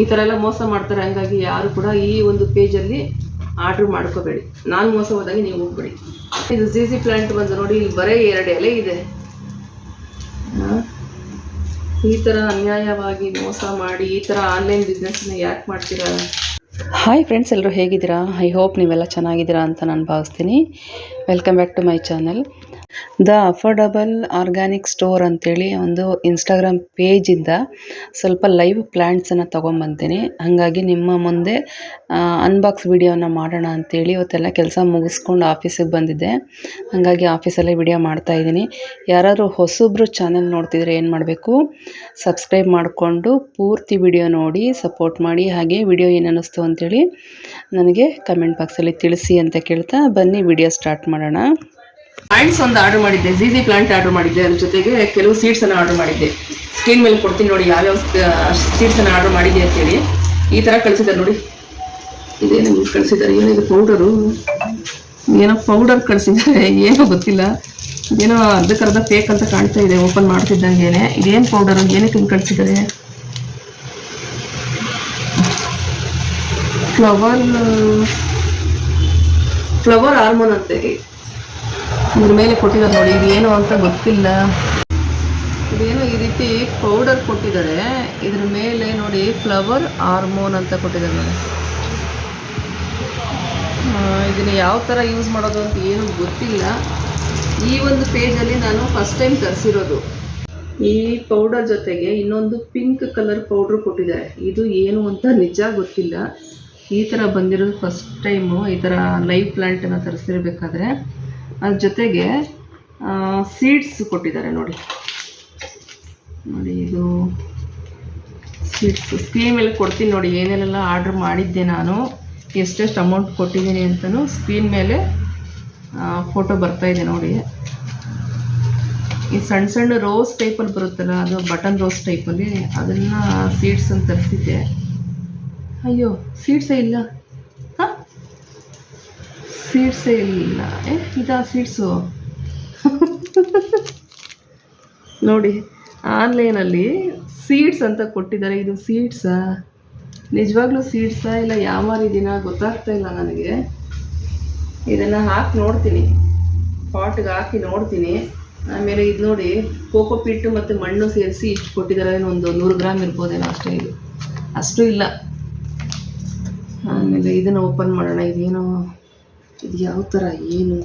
ಈ ಥರ ಎಲ್ಲ ಮೋಸ ಮಾಡ್ತಾರೆ, ಹಂಗಾಗಿ ಯಾರು ಕೂಡ ಈ ಒಂದು ಪೇಜಲ್ಲಿ ಆರ್ಡ್ರ್ ಮಾಡ್ಕೋಬೇಡಿ. ನಾನು ಮೋಸ ಹೋದಾಗೆ ನೀವು ಹೋಗ್ಬೇಡಿ. ಇದು ಜಿ ಸಿ ಪ್ಲಾಂಟ್ ಬಂದು ನೋಡಿ, ಇಲ್ಲಿ ಬರೀ ಎರಡು ಎಲೆ ಇದೆ. ಈ ಥರ ಅನ್ಯಾಯವಾಗಿ ಮೋಸ ಮಾಡಿ, ಈ ಥರ ಆನ್ಲೈನ್ ಬಿಸ್ನೆಸ್ನ ಯಾಕೆ ಮಾಡ್ತೀರಾ? ಹಾಯ್ ಫ್ರೆಂಡ್ಸ್ ಎಲ್ಲರೂ ಹೇಗಿದ್ದೀರಾ? ಐ ಹೋಪ್ ನೀವೆಲ್ಲ ಚೆನ್ನಾಗಿದ್ದೀರಾ ಅಂತ ನಾನು ಭಾವಿಸ್ತೀನಿ. Welcome back to my channel the affordable organic store ಅಂತೇಳಿ ಒಂದು ಇನ್ಸ್ಟಾಗ್ರಾಮ್ ಪೇಜಿಂದ ಸ್ವಲ್ಪ ಲೈವ್ ಪ್ಲ್ಯಾಂಟ್ಸನ್ನು ತೊಗೊಂಬಂತೀನಿ ಹಾಗಾಗಿ ನಿಮ್ಮ ಮುಂದೆ ಅನ್ಬಾಕ್ಸ್ ವಿಡಿಯೋನ ಮಾಡೋಣ ಅಂತೇಳಿ ಇವತ್ತೆಲ್ಲ ಕೆಲಸ ಮುಗಿಸ್ಕೊಂಡು ಆಫೀಸಿಗೆ ಬಂದಿದ್ದೆ. ಹಾಗಾಗಿ ಆಫೀಸಲ್ಲೇ ವಿಡಿಯೋ ಮಾಡ್ತಾ ಇದ್ದೀನಿ. ಯಾರಾದರೂ ಹೊಸಬ್ರು ಚಾನಲ್ ನೋಡ್ತಿದ್ರೆ ಏನು ಮಾಡಬೇಕು? ಸಬ್ಸ್ಕ್ರೈಬ್ ಮಾಡಿಕೊಂಡು ಪೂರ್ತಿ ವಿಡಿಯೋ ನೋಡಿ ಸಪೋರ್ಟ್ ಮಾಡಿ, ಹಾಗೆ ವಿಡಿಯೋ ಏನು ಅನ್ನಿಸ್ತು ಅಂತೇಳಿ ನನಗೆ ಕಮೆಂಟ್ ಬಾಕ್ಸಲ್ಲಿ ತಿಳಿಸಿ ಅಂತ ಕೇಳ್ತಾ ಬನ್ನಿ ವಿಡಿಯೋ ಸ್ಟಾರ್ಟ್ ಮಾಡೋಣ. ಪ್ಲಾಂಟ್ಸ್ ಒಂದು ಆರ್ಡರ್ ಮಾಡಿದ್ದೆ ಜಿಜಿ ಪ್ಲಾಂಟ್ ಆರ್ಡರ್ ಮಾಡಿದ್ದೆ ಅದ್ರ ಜೊತೆಗೆ ಕೆಲವು ಸೀಡ್ಸ್ ಅನ್ನ ಆರ್ಡರ್ ಮಾಡಿದ್ದೆ. ಸ್ಕ್ರೀನ್ ಮೇಲೆ ಕೊಡ್ತೀನಿ ನೋಡಿ ಯಾವ್ಯಾವ ಸೀಡ್ಸ್ ಅನ್ನ ಆರ್ಡರ್ ಮಾಡಿದ್ದೆ ಅಂತೇಳಿ. ಈ ತರ ಕಳಿಸಿದ್ದಾರೆ ನೋಡಿ. ಇದೇನು ಕಳಿಸಿದ್ದಾರೆ. ಏನಿದೆ ಪೌಡರು ಏನೋ ಪೌಡರ್ ಕಳಿಸಿದ್ದಾರೆ. ಏನೋ ಗೊತ್ತಿಲ್ಲ. ಏನೋ ಅರ್ಧಕ್ಕರ್ಧ ಫೇಕ್ ಅಂತ ಕಾಣ್ತಾ ಇದೆ ಓಪನ್ ಮಾಡ್ತಿದ್ದಂಗೆ ಇದೇನು ಪೌಡರು ಏನಕ್ಕೆ ಹಿಂಗೆ ಕಳಿಸಿದ್ದಾರೆ? ಫ್ಲವರ್ ಫ್ಲವರ್ ಹಾರ್ಮೋನ್ ಅಂತೆ. ಇದ್ರ ಮೇಲೆ ಕೊಟ್ಟಿದ್ದಾರೆ ನೋಡಿ ಇದೇನು ಅಂತ ಗೊತ್ತಿಲ್ಲ. ಇದೇನು ಈ ರೀತಿ ಪೌಡರ್ ಕೊಟ್ಟಿದ್ದಾರೆ. ಇದ್ರ ಮೇಲೆ ನೋಡಿ ಫ್ಲವರ್ ಹಾರ್ಮೋನ್ ಅಂತ ಕೊಟ್ಟಿದ್ದಾರೆ ನೋಡಿ. ಇದನ್ನ ಯಾವ ಥರ ಯೂಸ್ ಮಾಡೋದು ಅಂತ ಏನು ಗೊತ್ತಿಲ್ಲ. ಈ ಒಂದು ಪೇಜಲ್ಲಿ ನಾನು ಫಸ್ಟ್ ಟೈಮ್ ತರಿಸಿರೋದು. ಈ ಪೌಡರ್ ಜೊತೆಗೆ ಇನ್ನೊಂದು ಪಿಂಕ್ ಕಲರ್ ಪೌಡ್ರ್ ಕೊಟ್ಟಿದ್ದಾರೆ. ಇದು ಏನು ಅಂತ ನಿಜ ಗೊತ್ತಿಲ್ಲ. ಈ ಥರ ಬಂದಿರೋದು ಫಸ್ಟ್ ಟೈಮು ಈ ಥರ ಲೈವ್ ಪ್ಲ್ಯಾಂಟನ್ನು ತರಿಸಿರ್ಬೇಕಾದ್ರೆ. ಅದ್ರ ಜೊತೆಗೆ ಸೀಡ್ಸ್ ಕೊಟ್ಟಿದ್ದಾರೆ ನೋಡಿ. ನೋಡಿ ಇದು ಸೀಡ್ಸ್ ಸ್ಕ್ರೀನ್ ಮೇಲೆ ಕೊಡ್ತೀನಿ ನೋಡಿ, ಏನೇನೆಲ್ಲ ಆರ್ಡ್ರ್ ಮಾಡಿದ್ದೆ ನಾನು, ಎಷ್ಟೆಷ್ಟು ಅಮೌಂಟ್ ಕೊಟ್ಟಿದ್ದೀನಿ ಅಂತಲೂ ಸ್ಕ್ರೀನ್ ಮೇಲೆ ಫೋಟೋ ಬರ್ತಾ ಇದೆ ನೋಡಿ. ಈ ಸಣ್ಣ ಸಣ್ಣ ರೋಸ್ ಟೈಪಲ್ಲಿ ಬರುತ್ತಲ್ಲ, ಅದು ಬಟನ್ ರೋಸ್ ಟೈಪಲ್ಲಿ ಅದನ್ನು ಸೀಡ್ಸ್ ಅಂತ ತರಿಸಿದ್ದೆ. ಅಯ್ಯೋ ಸೀಡ್ಸೇ ಇಲ್ಲ. ಸೀಡ್ಸೇ ಇಲ್ಲ. ಏ, ಇದಾ ಸ್ವೀಟ್ಸು ನೋಡಿ, ಆನ್ಲೈನಲ್ಲಿ ಸೀಡ್ಸ್ ಅಂತ ಕೊಟ್ಟಿದ್ದಾರೆ. ಇದು ಸೀಡ್ಸಾ? ನಿಜವಾಗ್ಲೂ ಸೀಡ್ಸಾ ಇಲ್ಲ? ಯಾವ ಇದೀನ ಗೊತ್ತಾಗ್ತಾ ಇಲ್ಲ ನನಗೆ. ಇದನ್ನು ಹಾಕಿ ನೋಡ್ತೀನಿ. ಪಾಟ್ಗೆ ಹಾಕಿ ನೋಡ್ತೀನಿ. ಆಮೇಲೆ ಇದು ನೋಡಿ, ಕೋಕೋ ಪಿಟ್ಟು ಮತ್ತು ಮಣ್ಣು ಸೇರಿಸಿ ಇಷ್ಟು ಕೊಟ್ಟಿದ್ದಾರೆ. ಏನೋ ಒಂದು ನೂರು ಗ್ರಾಮ್ ಇರ್ಬೋದೇನೋ ಅಷ್ಟೇ ಇದು. ಅಷ್ಟು ಇಲ್ಲ. ಆಮೇಲೆ ಇದನ್ನು ಓಪನ್ ಮಾಡೋಣ. ಇದೇನೋ ಇದು ಯಾವ ಥರ ಏನು?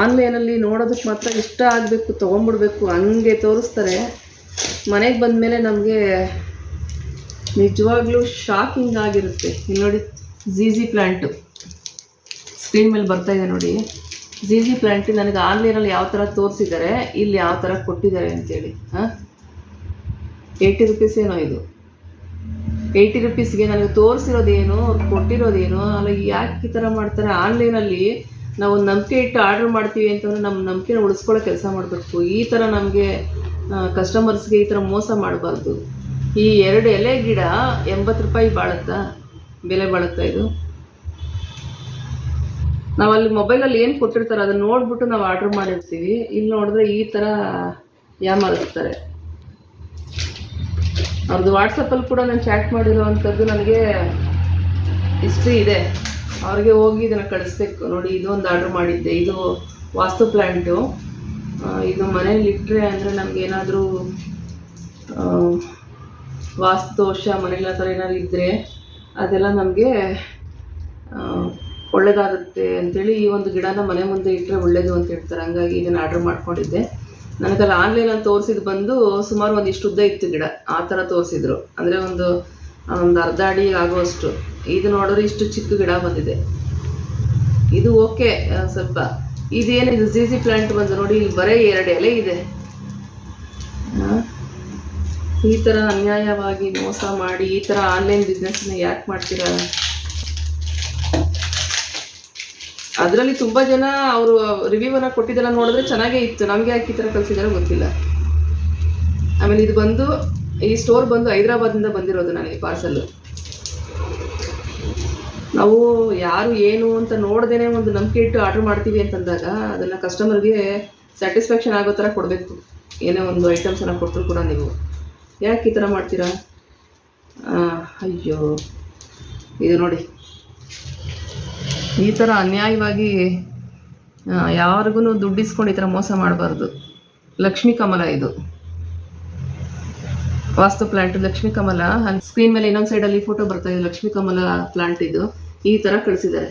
ಆನ್ಲೈನಲ್ಲಿ ನೋಡೋದಕ್ಕೆ ಮಾತ್ರ ಇಷ್ಟ ಆಗಬೇಕು, ತೊಗೊಂಬಿಡ್ಬೇಕು, ಹಂಗೆ ತೋರಿಸ್ತಾರೆ. ಮನೆಗೆ ಬಂದ ಮೇಲೆ ನಮಗೆ ನಿಜವಾಗ್ಲೂ ಶಾಕಿಂಗ್ ಆಗಿರುತ್ತೆ. ಇಲ್ಲಿ ನೋಡಿ ಝೀಝಿ ಪ್ಲ್ಯಾಂಟು ಸ್ಕ್ರೀನ್ ಮೇಲೆ ಬರ್ತಾ ಇದೆ ನೋಡಿ. ಝೀಝಿ ಪ್ಲ್ಯಾಂಟ್ ನನಗೆ ಆನ್ಲೈನಲ್ಲಿ ಯಾವ ಥರ ತೋರಿಸಿದ್ದಾರೆ, ಇಲ್ಲಿ ಯಾವ ಥರ ಕೊಟ್ಟಿದ್ದಾರೆ ಅಂತೇಳಿ, ಹಾಂ? ಏಯ್ಟಿ ರುಪೀಸ್ ಏನೋ ಇದು. ಏಯ್ಟಿ ರುಪೀಸ್ಗೆ ನನಗೆ ತೋರಿಸಿರೋದೇನು, ಅವ್ರು ಕೊಟ್ಟಿರೋದೇನು, ಅಲ್ಲ ಯಾಕೆ ಈ ಥರ ಮಾಡ್ತಾರೆ? ಆನ್ಲೈನಲ್ಲಿ ನಾವು ಒಂದು ನಂಬಿಕೆ ಇಟ್ಟು ಆರ್ಡ್ರ್ ಮಾಡ್ತೀವಿ ಅಂತಂದರೆ ನಮ್ಮ ನಂಬಿಕೆನ ಉಳಿಸ್ಕೊಳ್ಳೋ ಕೆಲಸ ಮಾಡಬೇಕು. ಈ ಥರ ನಮಗೆ ಕಸ್ಟಮರ್ಸ್ಗೆ ಈ ಥರ ಮೋಸ ಮಾಡಬಾರ್ದು. ಈ ಎರಡು ಎಲೆ ಗಿಡ ಎಂಬತ್ತು ರೂಪಾಯಿ ಬಾಳುತ್ತಾ? ಬೆಲೆ ಬಾಳುತ್ತಾ ಇದು? ನಾವಲ್ಲಿ ಮೊಬೈಲಲ್ಲಿ ಏನು ಕೊಟ್ಟಿರ್ತಾರೆ ಅದನ್ನ ನೋಡಿಬಿಟ್ಟು ನಾವು ಆರ್ಡ್ರ್ ಮಾಡಿರ್ತೀವಿ. ಇಲ್ಲಿ ನೋಡಿದ್ರೆ ಈ ಥರ ಯಾಮಾರಿಸ್ತಾರೆ ಅವ್ರದ್ದು ವಾಟ್ಸಪ್ಪಲ್ಲಿ ಕೂಡ ನಾನು ಚಾಟ್ ಮಾಡಿರೋವಂಥದ್ದು ನನಗೆ ಹಿಸ್ಟ್ರಿ ಇದೆ. ಅವ್ರಿಗೆ ಹೋಗಿ ಇದನ್ನು ಕಳಿಸ್ಬೇಕು. ನೋಡಿ ಇದು ಒಂದು ಆರ್ಡ್ರ್ ಮಾಡಿದ್ದೆ. ಇದು ವಾಸ್ತು ಪ್ಲ್ಯಾಂಟು ಇದು ಮನೇಲಿ ಇಟ್ಟರೆ ಅಂದರೆ ನಮ್ಗೆ ಏನಾದರೂ ವಾಸ್ತು ದೋಷ ಮನೇಲಿ ಆ ಥರ ಏನಾದ್ರು ಇದ್ದರೆ ಅದೆಲ್ಲ ನಮಗೆ ಒಳ್ಳೇದಾಗುತ್ತೆ ಅಂಥೇಳಿ ಈ ಒಂದು ಗಿಡನ ಮನೆ ಮುಂದೆ ಇಟ್ಟರೆ ಒಳ್ಳೇದು ಅಂತ ಹೇಳ್ತಾರೆ. ಹಂಗಾಗಿ ಇದನ್ನು ಆರ್ಡ್ರ್ ಮಾಡ್ಕೊಂಡಿದ್ದೆ. ನನಗಲ್ಲಿ ಆನ್ಲೈನಲ್ಲಿ ತೋರಿಸಿದ್ದು ಬಂದು ಸುಮಾರು ಒಂದಿಷ್ಟು ಉದ್ದ ಇತ್ತು ಗಿಡ, ಆ ಥರ ತೋರಿಸಿದ್ರು. ಅಂದರೆ ಒಂದು ಒಂದು ಅರ್ಧ ಅಡಿ ಆಗುವಷ್ಟು. ಇದು ನೋಡಿದ್ರೆ ಇಷ್ಟು ಚಿಕ್ಕ ಗಿಡ ಬಂದಿದೆ. ಇದು ಓಕೆ ಸ್ವಲ್ಪ. ಇದೇನಿದು ಝೀಝಿ ಪ್ಲಾಂಟ್ ಬಂದು ನೋಡಿ, ಇಲ್ಲಿ ಬರೀ ಎರಡು ಎಲೆ ಇದೆ? ಈ ಥರ ಅನ್ಯಾಯವಾಗಿ ಮೋಸ ಮಾಡಿ, ಈ ಥರ ಆನ್ಲೈನ್ ಬಿಸ್ನೆಸ್ನ ಯಾಕೆ ಮಾಡ್ತೀರಾ? ಅದರಲ್ಲಿ ತುಂಬ ಜನ ಅವರು ರಿವ್ಯೂವನ್ನು ಕೊಟ್ಟಿದ್ದೆಲ್ಲ ನೋಡಿದ್ರೆ ಚೆನ್ನಾಗೇ ಇತ್ತು. ನಮಗೆ ಯಾಕೆ ಈ ಥರ ಕಳಿಸಿದಾರೋ ಗೊತ್ತಿಲ್ಲ. ಆಮೇಲೆ ಇದು ಬಂದು, ಈ ಸ್ಟೋರ್ ಬಂದು ಹೈದ್ರಾಬಾದಿಂದ ಬಂದಿರೋದು ನನಗೆ ಪಾರ್ಸಲ್ಲು ನಾವು ಯಾರು ಏನು ಅಂತ ನೋಡ್ದೇನೆ ಒಂದು ನಂಬಿಕೆ ಇಟ್ಟು ಆರ್ಡ್ರ್ ಮಾಡ್ತೀವಿ ಅಂತಂದಾಗ ಅದನ್ನು ಕಸ್ಟಮರ್ಗೆ ಸ್ಯಾಟಿಸ್ಫ್ಯಾಕ್ಷನ್ ಆಗೋ ಥರ ಕೊಡಬೇಕು. ಏನೇ ಒಂದು ಐಟಮ್ಸನ್ನು ಕೊಟ್ಟರು ಕೂಡ ನೀವು. ಯಾಕೆ ಈ ಥರ ಮಾಡ್ತೀರಾ? ಅಯ್ಯೋ. ಇದು ನೋಡಿ. ಈ ಥರ ಅನ್ಯಾಯವಾಗಿ ಯಾರಿಗೂ ದುಡ್ಡು ಇಸ್ಕೊಂಡು ಈ ಥರ ಮೋಸ ಮಾಡಬಾರ್ದು. ಲಕ್ಷ್ಮೀ ಕಮಲ ಇದು. ವಾಸ್ತು ಪ್ಲಾಂಟ್ ಲಕ್ಷ್ಮೀ ಕಮಲ. ಸ್ಕ್ರೀನ್ ಮೇಲೆ ಇನ್ನೊಂದು ಸೈಡಲ್ಲಿ ಫೋಟೋ ಬರ್ತಾ ಇದೆ, ಲಕ್ಷ್ಮೀ ಕಮಲ ಪ್ಲಾಂಟ್ ಇದು. ಈ ಥರ ಕಳಿಸಿದ್ದಾರೆ.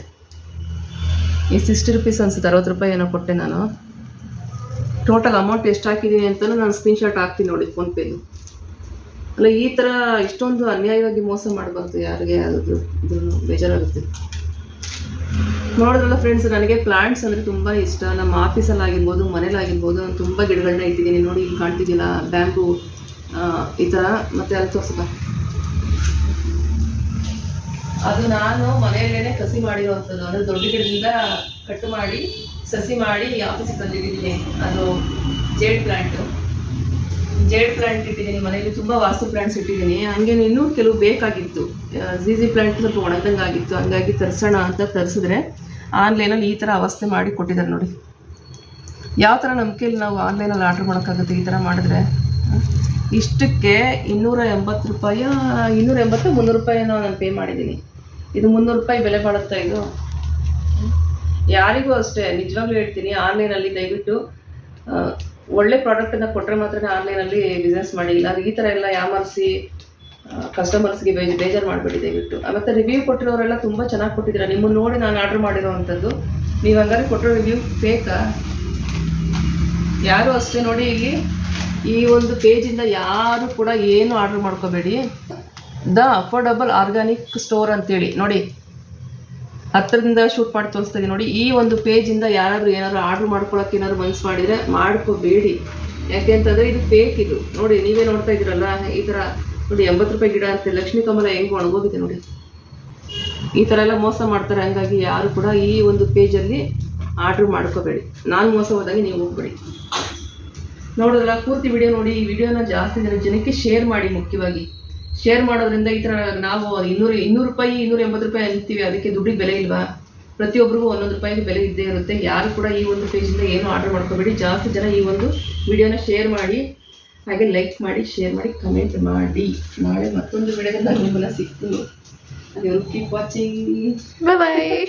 ಈ ಸಿಕ್ಸ್ಟಿ ರುಪೀಸ್ ಅನ್ಸುತ್ತೆ, ಅರವತ್ತು ರೂಪಾಯಿ ಏನೋ ಕೊಟ್ಟೆ ನಾನು. ಟೋಟಲ್ ಅಮೌಂಟ್ ಎಷ್ಟು ಹಾಕಿದ್ದೀನಿ ಅಂತಲೂ ನಾನು ಸ್ಕ್ರೀನ್ಶಾಟ್ ಹಾಕ್ತೀನಿ ನೋಡಿ ಫೋನ್ಪೇದು ಅಲ್ಲ, ಈ ಥರ ಇಷ್ಟೊಂದು ಅನ್ಯಾಯವಾಗಿ ಮೋಸ ಮಾಡಬಾರ್ದು ಯಾರಿಗೆ ಇದನ್ನು ಬೇಜಾರಾಗುತ್ತೆ. ನೋಡಿದ್ರಲ್ಲ ಫ್ರೆಂಡ್ಸ್ ನನಗೆ ಪ್ಲಾಂಟ್ಸ್ ಅಂದರೆ ತುಂಬ ಇಷ್ಟ. ನಮ್ಮ ಆಫೀಸಲ್ಲಿ ಆಗಿರ್ಬೋದು, ಮನೇಲಿ ಆಗಿರ್ಬೋದು ನಾನು ತುಂಬ ಗಿಡಗಳನ್ನ ಇಟ್ಟಿದ್ದೀನಿ. ನೋಡಿ, ಇಲ್ಲಿ ಕಾಣ್ತಿದ್ದಿಲ್ಲ ಬ್ಯಾಂಕು ಈ ಥರ ಮತ್ತು ಅಲ್ಲಿ ತೋರಿಸಪ್ಪ. ಅದು ನಾನು ಮನೆಯಲ್ಲೇ ಕಸಿ ಮಾಡಿರುವಂಥದ್ದು. ಅಂದರೆ ದೊಡ್ಡ ಗಿಡದಿಂದ ಕಟ್ ಮಾಡಿ, ಸಸಿ ಮಾಡಿ ಆಫೀಸಿಗೆ ತಂದಿದ್ದೀನಿ ಅದು ಜೇಡ್ ಪ್ಲಾಂಟು ಜೇಡ್ ಪ್ಲಾಂಟ್ ಇಟ್ಟಿದ್ದೀನಿ, ಮನೆಯಲ್ಲಿ ತುಂಬ ವಾಸ್ತು ಪ್ಲಾಂಟ್ಸ್ ಇಟ್ಟಿದ್ದೀನಿ. ಹಂಗೆ ಇನ್ನೂ ಕೆಲವು ಬೇಕಾಗಿತ್ತು. ಝೀಝಿ ಪ್ಲಾಂಟ್ ಸ್ವಲ್ಪ ಒಣದಂಗೆ ಆಗಿತ್ತು ಹಂಗಾಗಿ ತರಿಸೋಣ ಅಂತ ತರಿಸಿದ್ರೆ ಆನ್ಲೈನಲ್ಲಿ ಈ ಥರ ಅವಸ್ಥೆ ಮಾಡಿ ಕೊಟ್ಟಿದ್ದಾರೆ ನೋಡಿ. ಯಾವ ಥರ ನಂಬಿಕೆಯಲ್ಲಿ ನಾವು ಆನ್ಲೈನಲ್ಲಿ ಆರ್ಡ್ರ್ ಮಾಡೋಕ್ಕಾಗುತ್ತೆ ಈ ಥರ ಮಾಡಿದ್ರೆ? ಇಷ್ಟಕ್ಕೆ ಇನ್ನೂರ ಎಂಬತ್ತು ರೂಪಾಯಿ ಇನ್ನೂರ ಎಂಬತ್ತು, ಮುನ್ನೂರು ರೂಪಾಯಿ ನಾನು ಪೇ ಮಾಡಿದ್ದೀನಿ. ಇದು ಮುನ್ನೂರು ರೂಪಾಯಿ ಬೆಲೆ ಬಾಳುತ್ತಾ ಇದು? ಯಾರಿಗೂ ಅಷ್ಟೇ, ನಿಜವಾಗ್ಲೂ ಹೇಳ್ತೀನಿ, ಆನ್ಲೈನಲ್ಲಿ ದಯವಿಟ್ಟು ಒಳ್ಳೆ ಪ್ರಾಡಕ್ಟನ್ನು ಕೊಟ್ಟರೆ ಮಾತ್ರ ಆನ್ಲೈನಲ್ಲಿ ಬಿಸ್ನೆಸ್ ಮಾಡಿ. ಇಲ್ಲ ಈ ಥರ ಎಲ್ಲ ಯಾಮಾರಿಸಿ ಕಸ್ಟಮರ್ಸ್ಗೆ ಬೇಜ್, ಬೇಜಾರು ಮಾಡಬೇಡಿ ದಯವಿಟ್ಟು. ಮತ್ತು ರಿವ್ಯೂ ಕೊಟ್ಟಿರೋರೆಲ್ಲ ತುಂಬ ಚೆನ್ನಾಗಿ ಕೊಟ್ಟಿದ್ದೀರಾ. ನಿಮ್ಮನ್ನು ನೋಡಿ ನಾನು ಆರ್ಡರ್ ಮಾಡಿರೋವಂಥದ್ದು ನೀವು ಹಂಗಾದ್ರೆ ಕೊಟ್ಟಿರೋ ರಿವ್ಯೂ ಫೇಕಾ ಯಾರು ಅಷ್ಟೇ ನೋಡಿ ಇಲ್ಲಿ ಈ ಒಂದು ಪೇಜಿಂದ ಯಾರು ಕೂಡ ಏನು ಆರ್ಡರ್ ಮಾಡ್ಕೋಬೇಡಿ. ದ ಅಫೋರ್ಡಬಲ್ ಆರ್ಗ್ಯಾನಿಕ್ ಸ್ಟೋರ್ ಅಂತೇಳಿ. ನೋಡಿ ಹತ್ತಿರದಿಂದ ಶೂಟ್ ಮಾಡಿ ತೋರಿಸ್ತಾ ಇದೀನಿ ನೋಡಿ. ಈ ಒಂದು ಪೇಜಿಂದ ಯಾರಾದರೂ ಏನಾದ್ರು ಆರ್ಡರ್ ಮಾಡ್ಕೊಳ್ಳೋಕೆ ಏನಾದ್ರು ಮನ್ಸು ಮಾಡಿದರೆ ಮಾಡ್ಕೋಬೇಡಿ. ಯಾಕೆ ಅಂತಂದರೆ ಇದು ಫೇಕ್ ಇದು. ನೋಡಿ, ನೀವೇ ನೋಡ್ತಾ ಇದ್ದೀರಲ್ಲ, ಈ ಥರ ನೋಡಿ, ಎಂಬತ್ತು ರೂಪಾಯಿ ಗಿಡ ಅಂತೆ. ಲಕ್ಷ್ಮೀ ಕಮಲ ಹೆಂಗೆ ಒಣಗೋಗಿದೆ ನೋಡಿ. ಈ ಥರ ಎಲ್ಲ ಮೋಸ ಮಾಡ್ತಾರೆ, ಹಂಗಾಗಿ ಯಾರು ಕೂಡ ಈ ಒಂದು ಪೇಜಲ್ಲಿ ಆರ್ಡ್ರ್ ಮಾಡ್ಕೋಬೇಡಿ. ನಾನು ಮೋಸ ಹೋದಾಗ ನೀವು ಹೋಗ್ಬೇಡಿ. ನೋಡಿದ್ರಲ್ಲ, ಪೂರ್ತಿ ವಿಡಿಯೋ ನೋಡಿ. ಈ ವಿಡಿಯೋನ ಜಾಸ್ತಿ ಜನ ಜನಕ್ಕೆ ಶೇರ್ ಮಾಡಿ ಮುಖ್ಯವಾಗಿ. ಶೇರ್ ಮಾಡೋದ್ರಿಂದ ಈ ಥರ ನಾವು ಇನ್ನೂರು ಇನ್ನೂರು ರೂಪಾಯಿ ಇನ್ನೂರ ಎಂಬತ್ತು ರೂಪಾಯಿ ಅಂತೀವಿ ಅದಕ್ಕೆ ದುಡ್ಡಿಗೆ ಬೆಲೆ ಇಲ್ವಾ? ಪ್ರತಿಯೊಬ್ಬರಿಗೂ ಒಂದೊಂದು ರೂಪಾಯಿಗೆ ಬೆಲೆ ಇದ್ದೇ ಇರುತ್ತೆ. ಯಾರು ಕೂಡ ಈ ಒಂದು ಪೇಜಿಂದ ಏನು ಆರ್ಡರ್ ಮಾಡ್ಕೋಬೇಡಿ. ಜಾಸ್ತಿ ಜನ ಈ ಒಂದು ವಿಡಿಯೋನ ಶೇರ್ ಮಾಡಿ ಹಾಗೆ ಲೈಕ್ ಮಾಡಿ ಶೇರ್ ಮಾಡಿ ಕಮೆಂಟ್ ಮಾಡಿ. ನಾಳೆ ಮತ್ತೊಂದು ವಿಡಿಯೋದಲ್ಲಿ ನಾನು ಸಿಗ್ತೀನಿ ಕೀಪ್ ವಾಚಿಂಗ್ ಬಾಯ್